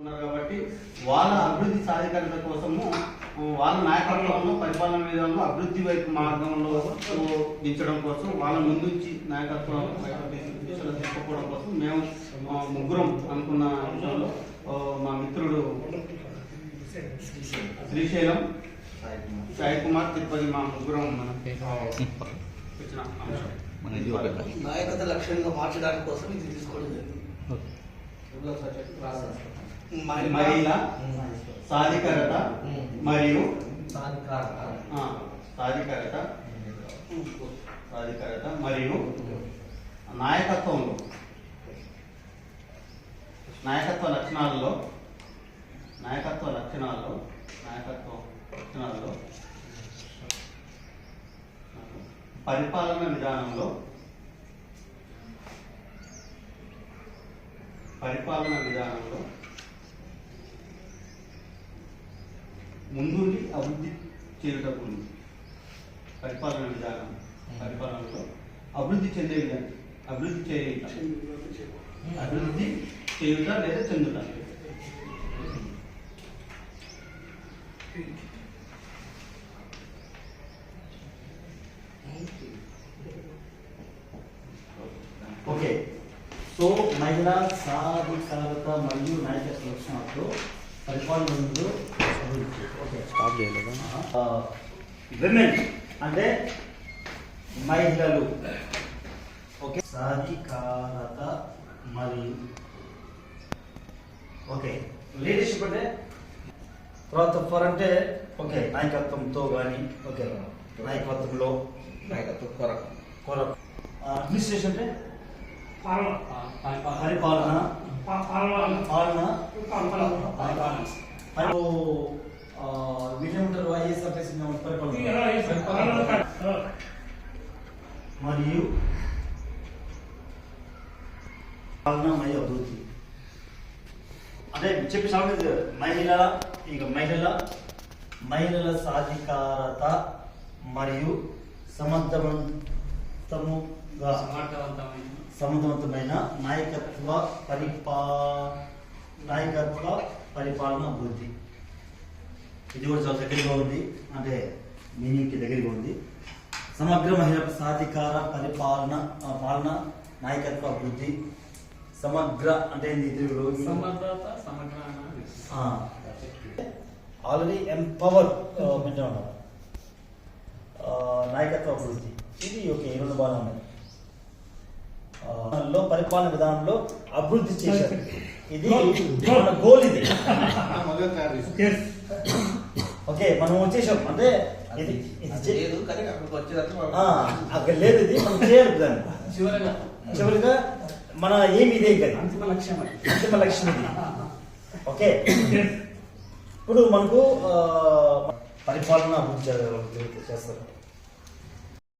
ఉన్నారు కాబట్టి వాళ్ళ అభివృద్ధి సాధికారత కోసము వాళ్ళ నాయకత్వంలో పరిపాలన విధానంలో అభివృద్ధి వైపు మార్గంలో దించడం కోసం వాళ్ళ ముందుంచి నాయకత్వం దిశలో తీసుకుపోవడం కోసం మేము ముగ్గురం అనుకున్న విషయంలో ఆ, మా మిత్రుడు శ్రీశైలం సాయి కుమార్ తిరుపతి మా ముగ్గురం మనం వచ్చిన. నాయకత్వ లక్ష్యంగా మార్చడానికి కోసం ఇది తీసుకోవడం జరిగింది. మహిళ సాధికారత మరియు సాధికారత సాధికారత మరియు నాయకత్వంలో నాయకత్వ లక్షణాలలో నాయకత్వ లక్షణాల్లో నాయకత్వ లక్షణాల్లో పరిపాలన విధానంలో పరిపాలన విధానంలో ముందుండి అభివృద్ధి చేయుటకు పరిపాలన విధానం పరిపాలనలో అభివృద్ధి చెందే విధానం అభివృద్ధి చేయుట. అభివృద్ధి చేయుట లేదా చెందుట. ఓకే. సో మహిళా సాధికారత మరియు నాయకత్వ లక్షణాలతో పరిపాలన స్టాప్ చేయలేదా? విమెన్ అంటే మహిళలు. ఓకే. సాధికారత మరియు ఓకే. లీడర్షిప్ అంటే? తర్వాత ఫర్ అంటే ఓకే నాయకత్వంతో కానీ ఓకే నాయకత్వంలో. నాయకత్వ కొరకు. కొరకు. అడ్మినిస్ట్రేషన్ అంటే? పరిపాలన. మరియు ఐఏఎస్ ఆఫీసర్ మరియు పాలన మరియు అభివృద్ధి అంటే చెప్పి సాగు మహిళ ఇక మహిళల మహిళల సాధికారత మరియు సమర్థవంతముగా సమర్థవంతమైన నాయకత్వ పరిపా నాయకత్వ పరిపాలన అభివృద్ధి. ఇది కూడా చాలా దగ్గరగా ఉంది. అంటే మీనింగ్కి దగ్గరగా ఉంది. సమగ్ర మహిళా సాధికార పరిపాలన పాలన నాయకత్వ అభివృద్ధి. సమగ్ర అంటే ఆల్రెడీ ఎంపవర్ ఉన్నారు ఆ, నాయకత్వ అభివృద్ధి. ఇది ఓకే ఈ రెండు బాగా ఉన్నాయి పరిపాలన విధానంలో అభివృద్ధి చేశారు. ఇది మన గోల్ ఇది. ఓకే మనం వచ్చేసాం. అంటే ఇది లేదు అక్కడ లేదు ఇది మనం చేయాలి దాన్ని. చివరగా. చివరిగా మన ఏమి ఇదే కదా. అంతిమ లక్ష్యం. అంతిమ లక్ష్యం ఇది. ఓకే. ఇప్పుడు మనకు ఆ, పరిపాలన అభివృద్ధి చేస్తారు.